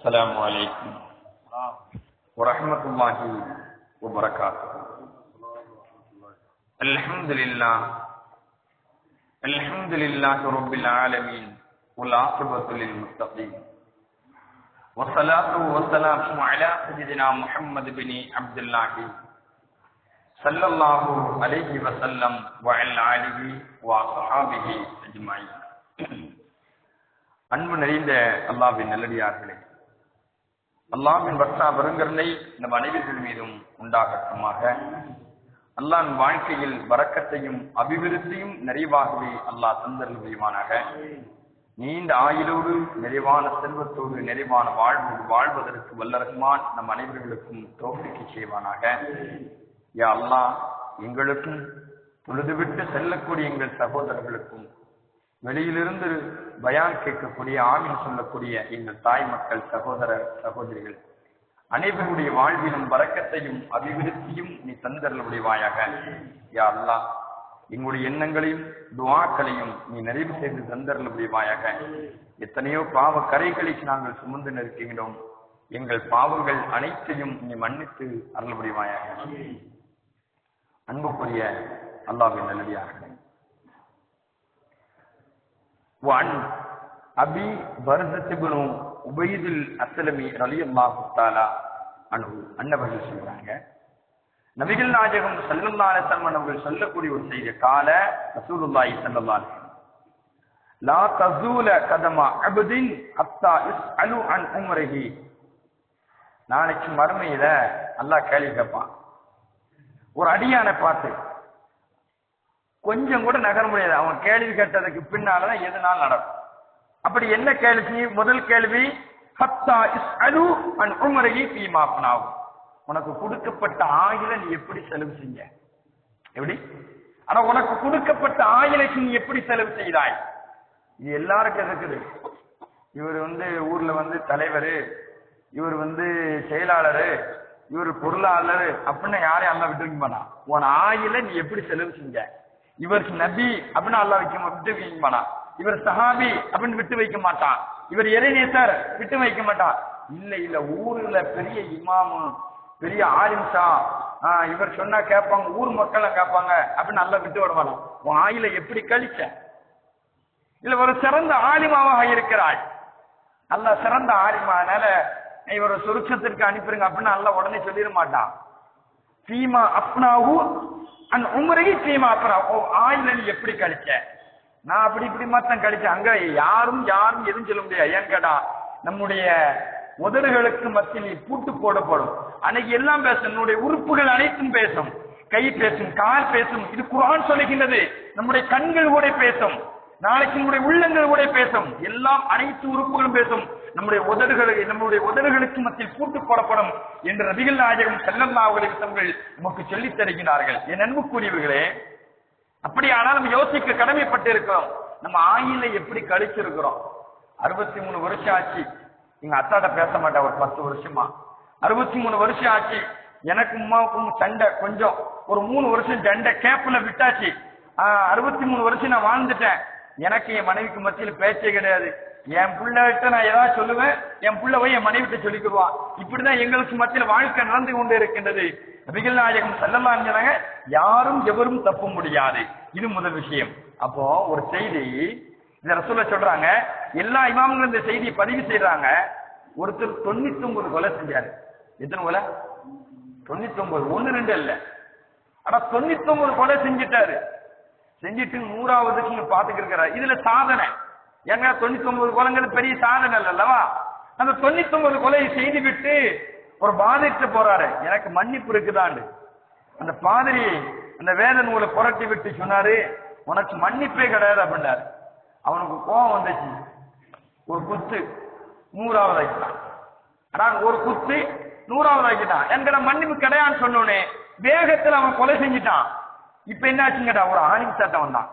السلام عليكم ورحمة الله وبركاته الحمد لله الحمد لله رب العالمين والعاقبة للمتقين والصلاة والسلام على سيدنا محمد بن عبد الله صلى الله عليه وسلم وعلى آله وصحابه أجمعين அன்பு நிறைந்த அல்லாவின் நல்லடியார்களே அல்லாஹின் வர்ஷா வருங்கருணை இந்த மனைவிகள் மீதும் உண்டாகட்டுமாக. அல்லாஹ் வாழ்க்கையில் வரக்கத்தையும் அபிவிருத்தியும் நிறைவாகவே அல்லாஹ் தந்தல் புரிவானாக. நீண்ட ஆயுளோடு நிறைவான செல்வத்தோடு நிறைவான வாழ்வு வாழ்வதற்கு வல்லரகுமான் நம் அனைவர்களுக்கும் தோல்விக்கு செய்வானாக. யா அல்லாஹ் எங்களுக்கும் பொழுதுவிட்டு செல்லக்கூடிய எங்கள் சகோதரர்களுக்கும் வெளியிலிருந்து பயான் கேட்கக்கூடிய ஆமீன் சொல்லக்கூடிய எங்கள் தாய் மக்கள் சகோதர சகோதரிகள் அனைவருடைய வாழ்விலும் வரக்கத்தையும் அபிவிருத்தியும் நீ தந்தருளுடையவாயாக யா அல்லாஹ் எங்களுடைய எண்ணங்களையும் துவாக்களையும் நீ நிறைவு செய்து தந்தருளுடையவாயாக எத்தனையோ பாவ கரைகளை நாங்கள் சுமந்து நிற்கின்றோம். எங்கள் பாவங்கள் அனைத்தையும் நீ மன்னித்து அருள் அன்புக்குரிய அல்லாவின் நல்லடியார்களே وعن أبي برزة بن உபைது அஸ்லமி ரலி அல்லாஹு தாலா அனு அன்னவர்கள் சொல்றாங்க நபிகள் நாயகம் சல்லல்லா அலிசல்மன் அவர்கள் சொல்லக்கூடிய ஒரு செய்தி கால ரசூலுல்லாஹி ஸல்லல்லாஹு அலைஹி லா தஸூல கதமா அப்தின் ஹத்தா யஸ்அலு அன் உம்ரிஹி நாளைக்கு மறுமையில அல்லாஹ் கேள்வி கேட்பான் ஒரு அடியானை பார்த்து கொஞ்சம் கூட நகர முடியாது. அவன் கேள்வி கேட்டதுக்கு பின்னாலதான் எதுனாலும் நடக்கும். அப்படி என்ன கேள்வி? முதல் கேள்வி ஹத்தா இஸ்அலு அன் உம்ரிஹி ஃபீமா அஃப்னாஹு உனக்கு கொடுக்கப்பட்ட ஆயுள நீ எப்படி செலவு செஞ்ச எப்படி? ஆனா உனக்கு கொடுக்கப்பட்ட ஆயுளைக்கு நீ எப்படி செலவு செய்தாய்? இது எல்லாருக்கும் இருக்குது. இவர் வந்து ஊர்ல வந்து தலைவர் இவர் வந்து செயலாளர் இவர் பொருளாளர் அப்படின்னு யாரையும் அல்ல விட்டு மாட்டான். உன் ஆயில நீ எப்படி செலவு செஞ்ச இவர் நபி அப்படின்னு அல்லா வைக்க விட்டு வைக்க மாட்டான். இவர் சஹாபி அப்படின்னு விட்டு வைக்க மாட்டான். இவர் இறைநேசர் விட்டு வைக்க மாட்டான். இல்ல இல்ல ஊர்ல பெரிய இமாமு பெரிய ஆலிம்சா இவர் சொன்னா கேட்பாங்க ஊர் மக்கள் கேட்பாங்க அப்படின்னு நல்லா விட்டு விட உன் ஆயில எப்படி கழிச்ச? இல்ல ஒரு சிறந்த ஆலிமாவாக இருக்கிறாய். நல்ல சிறந்த ஆலிமா அதனால இவரை அனுப்பிடுங்க அப்படின்னு நல்லா உடனே சொல்லிட மாட்டான். சீமா அப்னாவும் அந்த உமரைக்கு சீமா ஓ ஆயில நீ எப்படி கழிச்ச? நான் அப்படி இப்படி மாத்தம் கழிச்சேன். அங்க யாரும் யாரும் எதுவும் சொல்ல முடியாது. ஏன்னு கேட்டா நம்முடைய உதடுகளுக்கு மத்தியில் பூட்டு போடப்படும் அன்னைக்கு எல்லாம் பேசும். நம்முடைய உறுப்புகள் அனைத்தும் பேசும். கை பேசும் கால் பேசும். இது குரான் சொல்லுகின்றது. நம்முடைய கண்கள் கூட பேசும். நாளைக்கு நம்முடைய உள்ளங்கள் கூட பேசும். எல்லாம் அனைத்து உறுப்புகளும் பேசும். நம்முடைய உதடுகளுக்கு நம்முடைய உதடுகளுக்கு மத்தியில் பூட்டு போடப்படும் என்று நபிகள் நாயகம் செல்லல்லா அவர்கள் நமக்கு சொல்லித் தருகிறார்கள். என் அன்புக்குரியவர்களே அப்படியானால் நம்ம யோசிக்க கடமைப்பட்டு இருக்கிறோம் நம்ம ஆயில எப்படி கழிச்சிருக்கிறோம்? அறுபத்தி மூணு வருஷம் ஆச்சு. எங்க அத்தாட்ட பேச மாட்டேன் ஒரு பத்து வருஷமா. அறுபத்தி மூணு வருஷம் ஆச்சு. எனக்கு உமாவுக்கும் சண்டை கொஞ்சம். ஒரு மூணு வருஷம் சண்டை கேப்ல விட்டாச்சு. அறுபத்தி மூணு வருஷம் நான் வாழ்ந்துட்டேன். எனக்கு என் மனைவிக்கு மத்தியில் பேச்சே கிடையாது. என் பிள்ளைகிட்ட நான் ஏதாவது சொல்லுவேன் என் பிள்ளை போய் என் மனைவிட்ட சொல்லிக்குவான் இப்படிதான் எங்களுக்கு மத்தியில் வாழ்க்கை நடந்து கொண்டு இருக்கின்றது. நபிகள் நாயகம் செல்லலாம் யாரும் எவரும் தப்ப முடியாது. இது முதல் விஷயம். அப்போ ஒரு செய்தி இந்த ரசூல சொல்றாங்க எல்லா இமாம்களும் இந்த செய்தியை பதிவு செய்யறாங்க ஒருத்தர் தொண்ணூத்தி ஒன்பது கொலை செஞ்சாரு. எத்தனை கொலை? தொண்ணூத்தி ஒன்பது ஒன்னு ரெண்டு இல்ல ஆனா தொண்ணூத்தி ஒன்பது கொலை செஞ்சுட்டாரு. செஞ்சுட்டு நூறாவதுக்கு நீங்க பாத்துக்கிட்டு இருக்கிறாரு இதுல சாதனை. ஏன்னா தொண்ணூத்தி ஒன்பது குலங்கள் பெரிய சாதனை அல்லவா? அந்த தொண்ணூத்தி ஒன்பது கொலையை செய்து விட்டு ஒரு பாதிட்டு போறாரு. எனக்கு மன்னிப்பு இருக்குதாண்டு. அந்த பாதிரி அந்த வேத நூலை புரட்டி விட்டு சொன்னாரு உனக்கு மன்னிப்பே கிடையாது அப்படின்னாரு. அவனுக்கு கோபம் வந்துச்சு. ஒரு குத்து நூறாவது ஆக்கிட்டான் ஆனா ஒரு குத்து நூறாவது ஆக்கிட்டான் என்கிட்ட மன்னிப்பு கிடையான்னு சொன்னோனே வேகத்துல அவன் கொலை செஞ்சுட்டான். இப்ப என்ன ஆச்சுங்கடா ஒரு ஆலிம் சட்டை வந்தான்.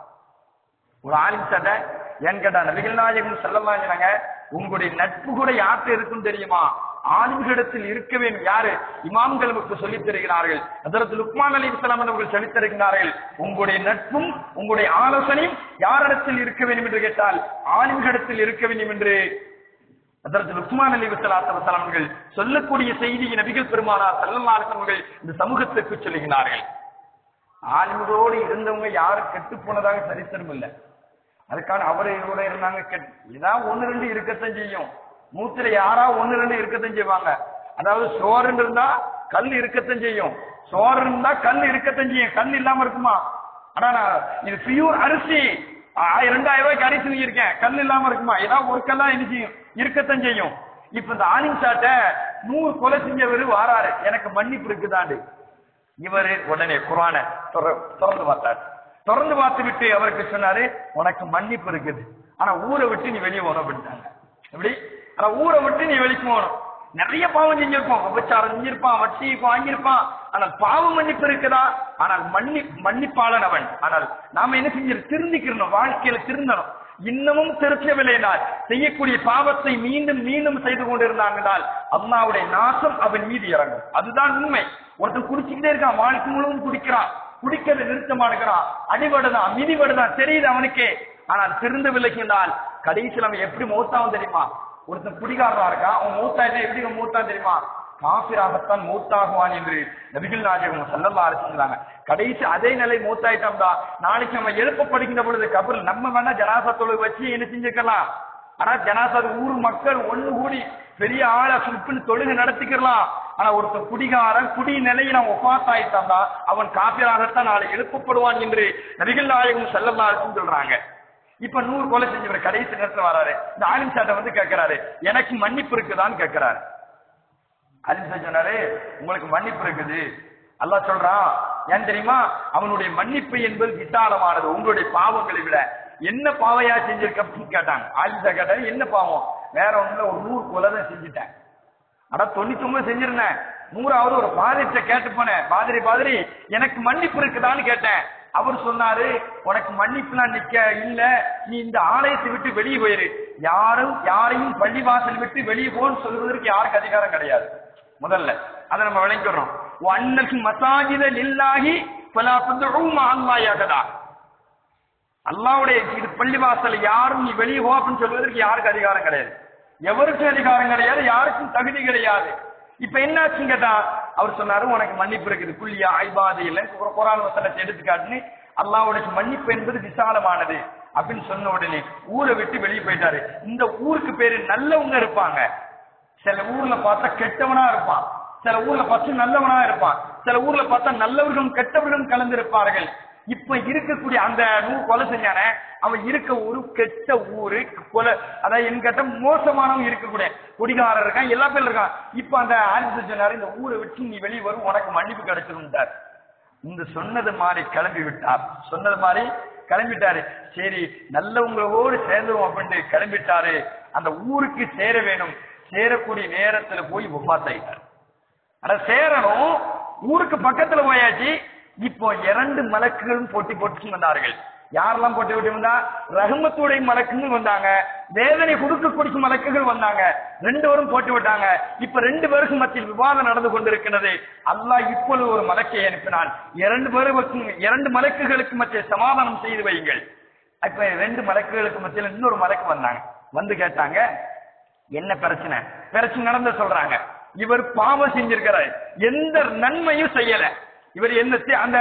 ஒரு ஆலிம் சட்டை ஏன் கேட்டா நபிகள் நாயகம் செல்லலாம் உங்களுடைய நட்பு கூட யார்கிட்ட இருக்குன்னு தெரியுமா? ஆளுமிகளிடத்தில் இருக்க வேண்டும். யாரு? இமாம்கள் நமக்கு சொல்லித் தருகிறார்கள். அதற்கு லுக்மான் அலி இஸ்லாம் அவர்கள் சொல்லித் தருகிறார்கள் உங்களுடைய நட்பும் உங்களுடைய ஆலோசனையும் யாரிடத்தில் இருக்க வேண்டும் என்று கேட்டால் ஆளுமிகளிடத்தில் இருக்க வேண்டும் என்று அதற்கு லுக்மான் அலி வசலாத்து அவர்கள் சொல்லக்கூடிய செய்தியை நபிகள் பெருமானார் செல்லல்லார்கள் அவர்கள் இந்த சமூகத்துக்கு சொல்லுகிறார்கள். ஆளுநரோடு இருந்தவங்க யாரும் கெட்டு போனதாக சரித்திரம் இல்லை. அதுக்கான அவரை இவரோட இருந்தாங்க. இதான் ஏதாவது ஒண்ணு ரெண்டு இருக்கத்தான் செய்யும். மூத்துல யாரா ஒண்ணு ரெண்டு இருக்கத்தான் செய்வாங்க. அதாவது சோறுன்னு இருந்தா கல் இருக்கத்தான் செய்யும். சோறு இருந்தா கல் இருக்கத்தான் செய்யும். கல் இல்லாம இருக்குமா? ஆனா நான் இது பியூர் அரிசி. ஆயிரம் ரெண்டாயிரம் ரூபாய்க்கு அரிசி வாங்கியிருக்கேன். கல் இல்லாம இருக்குமா? ஏதாவது ஒரு கல்லா என்ன செய்யும்? இருக்கத்தான் செய்யும். இப்ப இந்த ஆலிம் சாட்ட நூறு கொலை செஞ்சவர் வாராரு. எனக்கு மன்னிப்பு இருக்குதாண்டு. இவரு உடனே குரான திறந்து பார்த்தாரு. திறந்து பார்த்து விட்டு அவருக்கு சொன்னாரு உனக்கு மன்னிப்பு இருக்குது. ஆனா ஊரை விட்டு நீ வெளியே போன அப்படின்ட்டாங்க எப்படி? ஆனா ஊரை விட்டு நீ வெளிக்கு போகணும். நிறைய பாவம் செஞ்சிருப்போம். விபச்சாரம் செஞ்சிருப்பான் வட்டி வாங்கியிருப்பான். ஆனால் பாவ மன்னிப்பு இருக்குதா? ஆனால் மன்னி மன்னிப்பாளன் அவன் ஆனால் நாம என்ன செஞ்சிரு திருந்திக்கிறோம் வாழ்க்கையில திருந்தணும். இன்னமும் திருச்சவில்லைனால் செய்யக்கூடிய பாவத்தை மீண்டும் மீண்டும் செய்து கொண்டிருந்தாங்கனால் அல்லாவுடைய நாசம் அவன் மீது இறங்கும். அதுதான் உண்மை. ஒருத்தன் குடிச்சுக்கிட்டே இருக்கான். வாழ்க்கை முழுவதும் குடிக்கிறான். குடிக்கிறது நிறுத்த மாட்டேங்கிறான் அடிபடுதான் மிதிபடுதான் தெரியுது அவனுக்கே. ஆனால் திருந்து விலகினால் கடைசியில் அவன் எப்படி மூத்தாவும் தெரியுமா? ஒருத்தன் குடிகாரனா இருக்கான். அவன் மூத்தா எப்படி மூத்தான் தெரியுமா? காபிராகத்தான் மூத்தாகுவான் என்று நபிகள் நாயகம் செல்லல்லா ஆரம்பிச்சிருந்தாங்க கடைசி அதே நிலை மூத்தாயிட்டோம்டா நாளைக்கு நம்ம எழுப்பப்படுகின்ற பொழுது கபர் நம்ம வேணா ஜனாசா தொழில் வச்சு என்ன செஞ்சுக்கலாம்? ஆனா ஜனாசா ஊர் மக்கள் ஒண்ணு கூடி பெரிய ஆளை சுப்பின்னு தொழுகை நடத்திக்கிறலாம். ஆனா ஒருத்தர் குடிகாரன் குடி நிலையில அவன் ஒப்பாத்தாயிட்டான்டா அவன் காப்பியராகத்தான் நாளை எழுப்பப்படுவான் என்று நபிகள் நாயகம் செல்லல்லா இருக்குன்னு சொல்றாங்க. இப்ப நூறு கொலை செஞ்சவர் கடைசி நேரத்தில் வராரு. இந்த ஆலிம் சாட்டை வந்து கேட்கிறாரு எனக்கு மன்னிப்பு இருக்குதான்னு கேட்கிறாரு அலிம் சாட் சொன்னாரு உங்களுக்கு மன்னிப்பு இருக்குது. அல்லா சொல்றான் ஏன் தெரியுமா? அவனுடைய மன்னிப்பு என்பது விசாலமானது உங்களுடைய பாவங்களை விட என்ன பாவையா செஞ்சிருக்க அப்படின்னு கேட்டாங்க. ஆலிம் கேட்டாங்க என்ன பாவம்? வேற ஒண்ணுல ஒரு நூறு கொலை தான் செஞ்சுட்டேன். ஆனா தொண்ணூத்தி ஒன்பது செஞ்சிருந்தேன். நூறாவது ஒரு பாதிரிட்ட கேட்டு போனேன். பாதிரி பாதிரி எனக்கு மன்னிப்பு இருக்குதான்னு கேட்டேன். அவர் சொன்னாரு உனக்கு மன்னிப்புலாம் நிக்க இல்ல. நீ இந்த ஆலயத்தை விட்டு வெளியே போயிரு. யாரும் யாரையும் பள்ளிவாசல் விட்டு வெளியே போன்னு சொல்வதற்கு யாருக்கு அதிகாரம் கிடையாது. முதல்ல அதை நம்ம விளங்கிடுறோம். அன்னக்கு மசாஜித நில்லாகி பல புத்தகம் அல்லாயாகதா அல்லாவுடைய இது பள்ளிவாசல் யாரும் நீ வெளியே போ அப்படின்னு சொல்வதற்கு யாருக்கு அதிகாரம் கிடையாது. எவருக்கும் அதிகாரம் கிடையாது யாருக்கும் தகுதி கிடையாது. இப்ப என்னாச்சுன்னு தான் அவர் சொன்னாரு உனக்கு மன்னிப்பு இருக்குது. குள்ளியா ஐபாதி இல்லை. குரான் வசனத்தை எடுத்துக்காட்டுன்னு அல்லாவுடைய மன்னிப்பு என்பது விசாலமானது அப்படின்னு சொன்ன உடனே ஊரை விட்டு வெளியே போயிட்டாரு. இந்த ஊருக்கு பேரு நல்லவங்க இருப்பாங்க. சில ஊர்ல பார்த்தா கெட்டவனா இருப்பான். சில ஊர்ல பார்த்து நல்லவனா இருப்பான். சில ஊர்ல பார்த்தா நல்லவர்களும் கெட்டவர்களும் கலந்து இருப்பார்கள் இப்ப இருக்கக்கூடிய அந்த நூ கொலை செஞ்சான அவன் இருக்க ஊரு கெட்ட ஊரு கொலை. அதாவது என் கேட்ட மோசமானவன் இருக்கக்கூடிய குடிகாரர் இருக்கான் எல்லா பேரும் இருக்கான். இப்ப அந்த ஆலிசு சொன்னாரு இந்த ஊரை விட்டு நீ வெளியே வரும் உனக்கு மன்னிப்பு கிடைச்சிருந்தார் இந்த சொன்னது மாதிரி கிளம்பி விட்டார். சொன்னது மாதிரி கிளம்பிட்டாரு. சரி நல்லவங்களோடு சேர்ந்துரும் அப்படின்ட்டு கிளம்பிட்டாரு. அந்த ஊருக்கு சேர வேணும் சேரக்கூடிய நேரத்துல போய் ஒப்பாத்தாயிட்டார். ஆனா சேரணும். ஊருக்கு பக்கத்துல போயாச்சு. இப்போ இரண்டு மலக்குகளும் போட்டி போட்டு வந்தார்கள். யாரெல்லாம் போட்டி போட்டு வந்தா? ரஹமத்துடைய மலக்குகள் வந்தாங்க. வேதனை கொடுக்கக்கூடிய மலக்குகள் வந்தாங்க. ரெண்டு பேரும் போட்டி விட்டாங்க இப்ப ரெண்டு பேருக்கு மத்தியில் விவாதம் நடந்து கொண்டிருக்கிறது. அல்லாஹ் இப்பொழுது ஒரு மலக்கை அனுப்பினான். இரண்டு பேருக்கும் இரண்டு மலக்குகளுக்கு மத்திய சமாதானம் செய்து வையுங்கள். இப்ப ரெண்டு மலக்குகளுக்கு மத்தியில் இன்னொரு மலக்கு வந்தாங்க. வந்து கேட்டாங்க என்ன பிரச்சனை? பிரச்சனை நடந்த சொல்றாங்க. இவர் பாவம் செஞ்சிருக்கிறார். எந்த நன்மையும் செய்யல. இவர் என்ன செய்- அந்த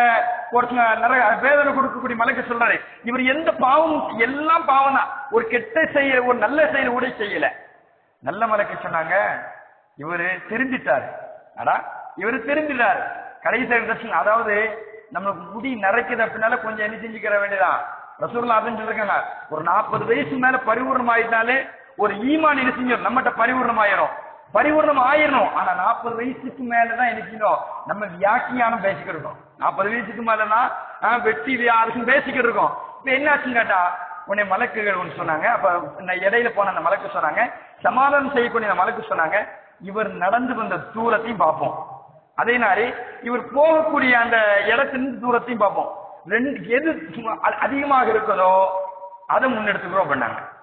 ஒருத்தங்க நிறைய வேதனை கொடுக்கக்கூடிய மலைக்கு சொல்றாரு. இவர் எந்த பாவமும் எல்லாம் பாவம் தான் ஒரு கெட்ட செய்ய ஒரு நல்ல செயல் கூட செய்யல. நல்ல மலைக்கு சொன்னாங்க இவரு திரும்பிட்டாரு அடா இவரு திரும்பிட்டாரு கடைசி தர்ஷன் அதாவது நம்மளுக்கு முடி நரைக்குது அப்படின்னால கொஞ்சம் என்ன செஞ்சுக்கிற வேண்டியதான் ரசூல்லா அப்படின்னு சொல்லிருக்காங்க. ஒரு நாற்பது வயசு மேல பரிபூர்ணம் ஆயிட்டாலே ஒரு ஈமான் என்ன செஞ்சிடும்? நம்மகிட்ட பரிபூர்ணம் ஆயிரும் பரிபூர்ணம் ஆயிரணும். ஆனா நாற்பது வயசுக்கு மேலதான் எனக்கு நம்ம வியாக்கியானம் பேசிக்கிட்டு இருக்கோம். நாற்பது வயசுக்கு மேலதான் வெற்றி வெட்டி பேசிக்கிட்டு இருக்கோம். இப்ப என்னாச்சுன்னு கேட்டா உன்னை மலக்குகள் ஒன்று சொன்னாங்க. அப்ப நான் இடையில போன அந்த மலக்கு சொன்னாங்க. சமாதானம் செய்யக்கூடிய அந்த மலக்கு சொன்னாங்க. இவர் நடந்து வந்த தூரத்தையும் பார்ப்போம். அதே மாதிரி இவர் போகக்கூடிய அந்த இடத்தின் தூரத்தையும் பார்ப்போம். ரெண்டு எது சும்மா அ- அதிகமாக இருக்கிறதோ அதை முன்னெடுத்துக்கிறோம் பண்ணாங்க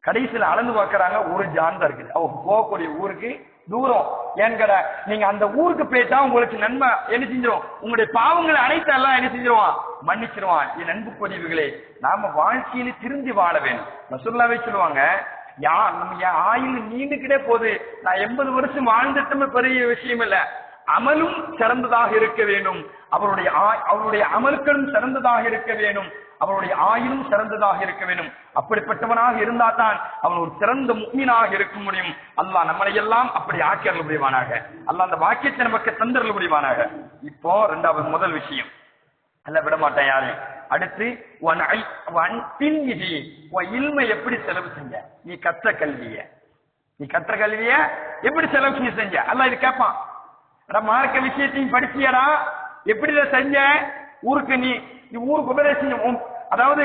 கடைசியில் அளந்து பார்க்கறாங்க ஒரு ஜான் தான் இருக்குது. அவங்க போகக்கூடிய ஊருக்கு தூரம். ஏன்னு நீங்க அந்த ஊருக்கு போயிட்டா உங்களுக்கு நன்மை என்ன செஞ்சிடும் உங்களுடைய பாவங்களை அனைத்து எல்லாம் என்ன செஞ்சிருவான்? மன்னிச்சிருவான். என் அன்பு பதிவுகளே நாம வாழ்க்கையில திருந்தி வாழ வேணும் ரசூலுல்லாவே சொல்லுவாங்க யா நம்ம என் ஆயுள் நீண்டுக்கிட்டே போகுது. நான் எண்பது வருஷம் வாழ்ந்துட்டுமே பெரிய விஷயம் இல்ல. அமலும் சிறந்ததாக இருக்க வேண்டும். அவருடைய ஆ- அவருடைய அமல்களும் சிறந்ததாக இருக்க வேண்டும். அவனுடைய ஆயுளும் சிறந்ததாக இருக்க வேண்டும். அப்படிப்பட்டவனாக இருந்தா தான் அவன் ஒரு சிறந்த முக்மீனாக இருக்க முடியும். அல்லா நம்மளை எல்லாம் அப்படி ஆக்கியர்கள் முடிவானாக அல்ல அந்த வாக்கியத்தை நமக்கு தந்தர்கள் முடிவானாக இப்போ ரெண்டாவது முதல் விஷயம். அல்ல விட மாட்டேன் யாரு? அடுத்து உன் ஐ- உன் உன் இல்மை எப்படி செலவு செஞ்ச? நீ கற்ற கல்விய. நீ கற்ற கல்விய எப்படி செலவு செஞ்சு செஞ்ச? அல்ல இது கேட்பான் மார்க்க விஷயத்தையும் படிச்சியடா. எப்படி இதை செஞ்ச? ஊருக்கு நீ ஊருக்கு உபதேசம் அதாவது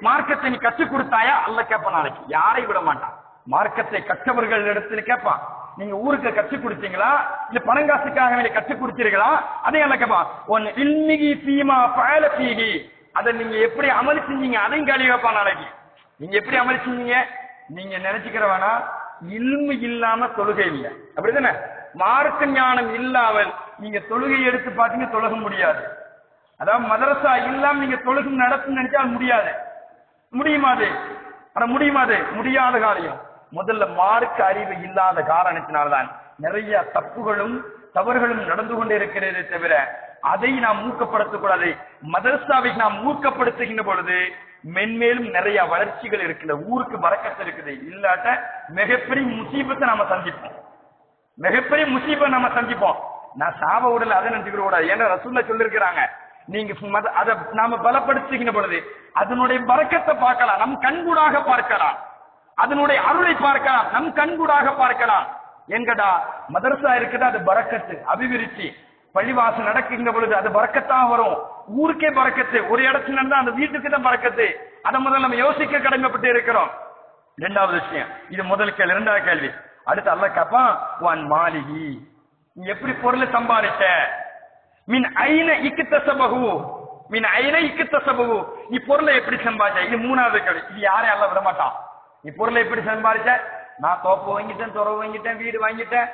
மார்க்கத்தை நீ கற்றுக் கொடுத்தாயா? அல்ல கேட்பான் நாளைக்கு. யாரை விட மாட்டான். மார்க்கத்தை கற்றவர்கள் இடத்துல கேட்பான். நீங்க ஊருக்கு கற்றுக் கொடுத்தீங்களா? இல்ல பணங்காசுக்காக வேண்டி கற்றுக் கொடுத்தீர்களா? அதையும் அல்ல கேட்பான். ஒன் இல்மிகி சீமா பயல சீகி அதை நீங்க எப்படி அமல் செஞ்சீங்க? அதையும் கேள்வி கேட்பான் நாளைக்கு. நீங்க எப்படி அமல் செஞ்சீங்க? நீங்க நினைச்சுக்கிற வேணா இல்மு இல்லாம தொழுகை இல்லை. அப்படிதானே? மார்க்க ஞானம் இல்லாமல் நீங்க தொழுகை எடுத்து பாத்தீங்க தொழுக முடியாது. அதாவது மதரசா இல்லாம நீங்க தொழுகும் நடத்த நினைச்சால் முடியாது. முடியுமாது ஆனா முடியுமாது முடியாத காரியம். முதல்ல மார்க்க அறிவு இல்லாத காரணத்தினால்தான் நிறைய தப்புகளும் தவறுகளும் நடந்து கொண்டே இருக்கிறதே தவிர அதை நாம் ஊக்கப்படுத்தக் கூடாது. மதரசாவை நாம் ஊக்கப்படுத்துகின்ற பொழுது மென்மேலும் நிறைய வளர்ச்சிகள் இருக்குது ஊருக்கு வரக்கத்து இருக்குது. இல்லாட்ட மிகப்பெரிய முசீபத்தை நாம சந்திப்போம். மிகப்பெரிய முசீபை நம்ம சந்திப்போம். நான் சாப உடல அதை நினைச்சுக்கிற கூடாது. ஏன்னா ரசூல்ல சொல்லிருக்கிறாங்க. நீங்க மத- அதை நாம பலப்படுத்துகின்ற பொழுது அதனுடைய பறக்கத்தை பார்க்கலாம். நம் கண்கூடாக பார்க்கலாம். அதனுடைய அருளை பார்க்கலாம். நம் கண்கூடாக பார்க்கலாம். எங்கடா? மதரசா இருக்குது அது பறக்கத்து அபிவிருத்தி. பள்ளிவாசல் நடக்கின்ற பொழுது அது பறக்கத்தான் வரும். ஊருக்கே பறக்கத்து. ஒரு இடத்துல இருந்தா அந்த வீட்டுக்கு தான் பறக்கத்து. அதை முதல்ல நம்ம யோசிக்க கடமைப்பட்டு இருக்கிறோம். இரண்டாவது விஷயம். இது முதல் கேள்வி. இரண்டாவது கேள்வி. அடுத்து அல்ல கேப்பான் வான் மாளிகி. நீ எப்படி பொருளை சம்பாதிச்ச மின் ஐன இக்குத்த சபகு. மின் ஐன இக்குத்த சபகு. நீ பொருளை எப்படி சம்பாதிச்ச? இது மூணாவது கேள்வி. இது யாரையும் அல்ல விட மாட்டான் நீ பொருளை எப்படி சம்பாதிச்ச? நான் தோப்பு வாங்கிட்டேன் துறவு வாங்கிட்டேன் வீடு வாங்கிட்டேன்.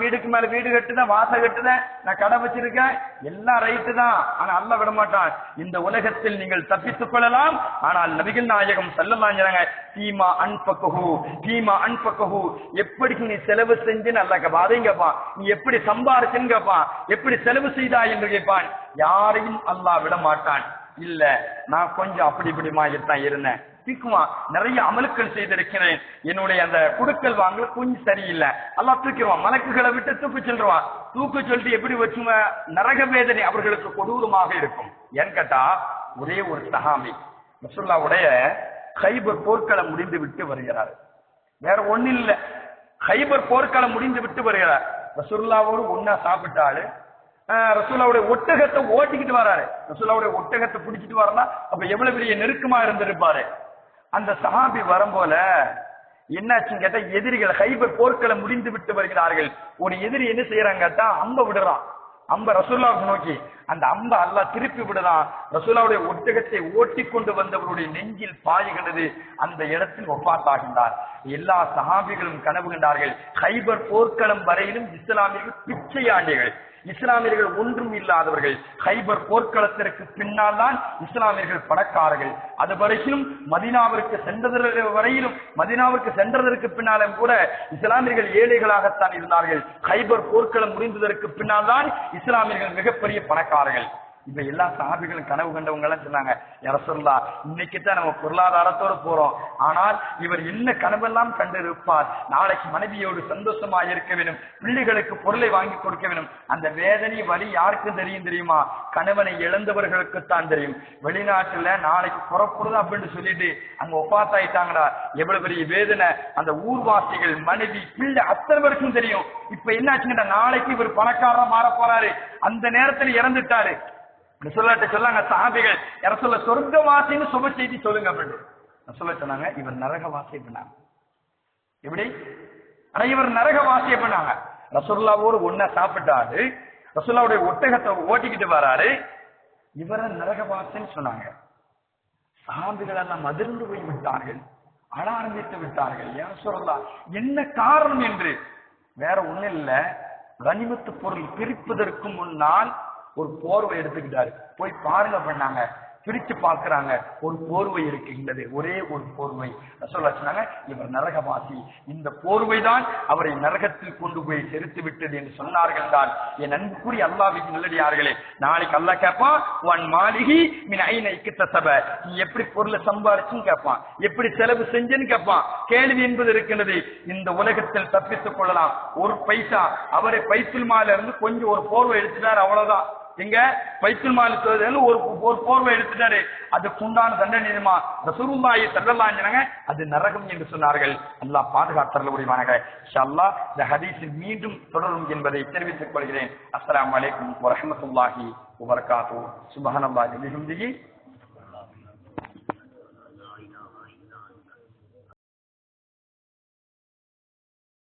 வீடுக்கு மேல வீடு கட்டுதேன் வாசல் கட்டுதேன். நான் கடை வச்சிருக்கேன். எல்லாம் ரைட்டு தான். ஆனா அல்ல விட மாட்டான் இந்த உலகத்தில் நீங்கள் தப்பித்துக் கொள்ளலாம். ஆனால் நபிகள் நாயகம் செல்லலாம் தீமா அன்பக்கஹு தீமா அன்பக்கஹு. எப்படி நீ செலவு செஞ்சுன்னு நல்லா கேப்பா அதையும் கேட்பான் நீ எப்படி சம்பாரிச்சுன்னு கேட்பான் எப்படி செலவு செய்தா என்று கேட்பான் யாரையும் அல்லாஹ் விட மாட்டான் இல்ல நான் கொஞ்சம் அப்படி இப்படிமாகத்தான் இருந்தேன். தீக்குமா? நிறைய அமலுக்கள் செய்திருக்கிறேன். என்னுடைய அந்த குடுக்கல் வாங்கல கொஞ்சம் சரியில்லை. அல்லாஹ் தூக்கிடுவான். மலக்குகளை விட்டு தூக்கு சொல்றான் தூக்கு சொல்லிட்டு எப்படி வச்சுங்க நரக வேதனை அவர்களுக்கு கொடூரமாக இருக்கும். ஏன்னு கேட்டா ஒரே ஒரு சகாமி ரசுல்லாவுடைய ஹைபர் போர்க்களம் முடிந்து விட்டு வருகிறார். வேற ஒண்ணு இல்ல. ஹைபர் போர்க்களம் முடிந்து விட்டு வருகிறார். ரசுல்லாவோடு ஒன்னா சாப்பிட்டாரு ஆஹ் ரசூலாவுடைய ஒட்டகத்தை ஓட்டிக்கிட்டு வராரு. ரசூலாவுடைய ஒட்டகத்தை பிடிச்சிட்டு வரனா அப்ப எவ்வளவு பெரிய நெருக்கமா இருந்திருப்பாரு. அந்த சஹாபி வரும்போல என்னாச்சுன்னு கேட்டா எதிரிகள் ஹைபர் போர்க்களம் முடிந்து விட்டு வருகிறார்கள். ஒரு எதிரி என்ன செய்யறாங்க கேட்டா அம்ப விடுறான். அம்ப ரசூல்லாவுக்கு நோக்கி அந்த அம்ப அல்லாஹ் திருப்பி விடலாம் ரசூல்லாவுடைய ஒட்டகத்தை ஓட்டி கொண்டு வந்தவருடைய நெஞ்சில் பாய்கிறது அந்த இடத்தில் ஒப்பாத்தாகின்றார். எல்லா சஹாபிகளும் கனவு கண்டார்கள் ஹைபர் போர்க்களம் வரையிலும் இஸ்லாமியர்கள் பிச்சையாண்டிகள். இஸ்லாமியர்கள் ஒன்றும் இல்லாதவர்கள் ஹைபர் போர்க்களத்திற்கு பின்னால் தான் இஸ்லாமியர்கள் பணக்காரர்கள். அது வரைக்கும் மதினாவிற்கு சென்றதற்கு வரையிலும் மதினாவிற்கு சென்றதற்கு பின்னாலும் கூட இஸ்லாமியர்கள் ஏழைகளாகத்தான் இருந்தார்கள். ஹைபர் போர்க்களம் முடிந்ததற்கு பின்னால் தான் இஸ்லாமியர்கள் மிகப்பெரிய பணக்காரர்கள். இப்ப எல்லா சாபிகளும் கனவு கண்டவங்க எல்லாம் சொன்னாங்க யார இன்னைக்குத்தான் இன்னைக்கு தான் நம்ம பொருளாதாரத்தோட போறோம். ஆனால் இவர் என்ன கனவெல்லாம் கண்டிருப்பார்? நாளைக்கு மனைவியோடு சந்தோஷமா இருக்க வேண்டும் பிள்ளைகளுக்கு பொருளை வாங்கி கொடுக்க வேண்டும் அந்த வேதனை வலி யாருக்கும் தெரியும் தெரியுமா? கணவனை இழந்தவர்களுக்கு தான் தெரியும். வெளிநாட்டுல நாளைக்கு புறப்படுது அப்படின்னு சொல்லிட்டு அங்க ஒப்பாத்தாயிட்டாங்கடா எவ்வளவு பெரிய வேதனை. அந்த ஊர்வாசிகள் மனைவி பிள்ளை அத்தனை பேருக்கும் தெரியும். இப்ப என்னாச்சுங்கடா? நாளைக்கு இவர் பணக்காரன் மாற போறாரு. அந்த நேரத்துல இறந்துட்டாரு. சொல்லாட்ட சொல்லாங்க சாபிகள் யார சொல்ல சொர்க்கவாசின்னு சுப செய்தி சொல்லுங்க அப்படின்னு சொல்ல சொன்னாங்க இவர் நரகவாசி பண்ணாங்க எப்படி? ஆனா இவர் நரகவாசிய பண்ணாங்க ரசோல்லாவோடு ஒன்னா சாப்பிட்டாரு ரசோல்லாவுடைய ஒட்டகத்தை ஓட்டிக்கிட்டு வராரு இவர நரகவாசின்னு சொன்னாங்க. சாம்பிகள் எல்லாம் அதிர்ந்து போய் விட்டார்கள் அழ ஆரம்பித்து விட்டார்கள். யார் சொல்லலாம் என்ன காரணம் என்று? வேற ஒண்ணு இல்ல. கனிமத்து பொருள் பிரிப்பதற்கு முன்னால் ஒரு போர்வை எடுத்துக்கிட்டாரு. போய் பாருங்க பண்ணாங்க. பிரிச்சு பார்க்கறாங்க. ஒரு போர்வை இருக்கின்றது. ஒரே ஒரு போர்வை. ரசூலுல்லாஹ் சொன்னாங்க இவர் நரகவாசி. இந்த போர்வை தான் அவரை நரகத்தில் கொண்டு போய் செலுத்தி விட்டது என்று சொன்னார்கள் தான். என் அன்புக்குரிய அல்லாவிக்கு நல்லடியார்களே நாளைக்கு அல்லா கேட்பான் உன் மாளிகி மின் ஐநைக்கு கிட்டத்தப நீ எப்படி பொருளை சம்பாரிச்சுன்னு கேட்பான். எப்படி செலவு செஞ்சேன்னு கேட்பான். கேள்வி என்பது இருக்கின்றது. இந்த உலகத்தில் தப்பித்துக் கொள்ளலாம். ஒரு பைசா அவரை பைசில் மால இருந்து கொஞ்சம் ஒரு போர்வை எடுத்துட்டார் அவ்வளவுதான். எங்க? பைத்துல் மால் ஒரு ஒரு போர்வை எடுத்துட்டாரு. அதுக்கு உண்டான தண்டனை என்னமா? ரசூலுல்லாஹி ஸல்லல்லாஹு அலைஹி அது நரகம் என்று சொன்னார்கள். அல்லாஹ் பாதுகாத்தரல முடிவானாக இன்ஷா அல்லாஹ் இந்த ஹதீஸ் மீண்டும் தொடரும் என்பதை தெரிவித்துக் கொள்கிறேன். அஸ்ஸலாமு அலைக்கும் வரஹ்மத்துல்லாஹி வபரகாத்துஹு. சுப்ஹானல்லாஹி வபிஹம்திஹி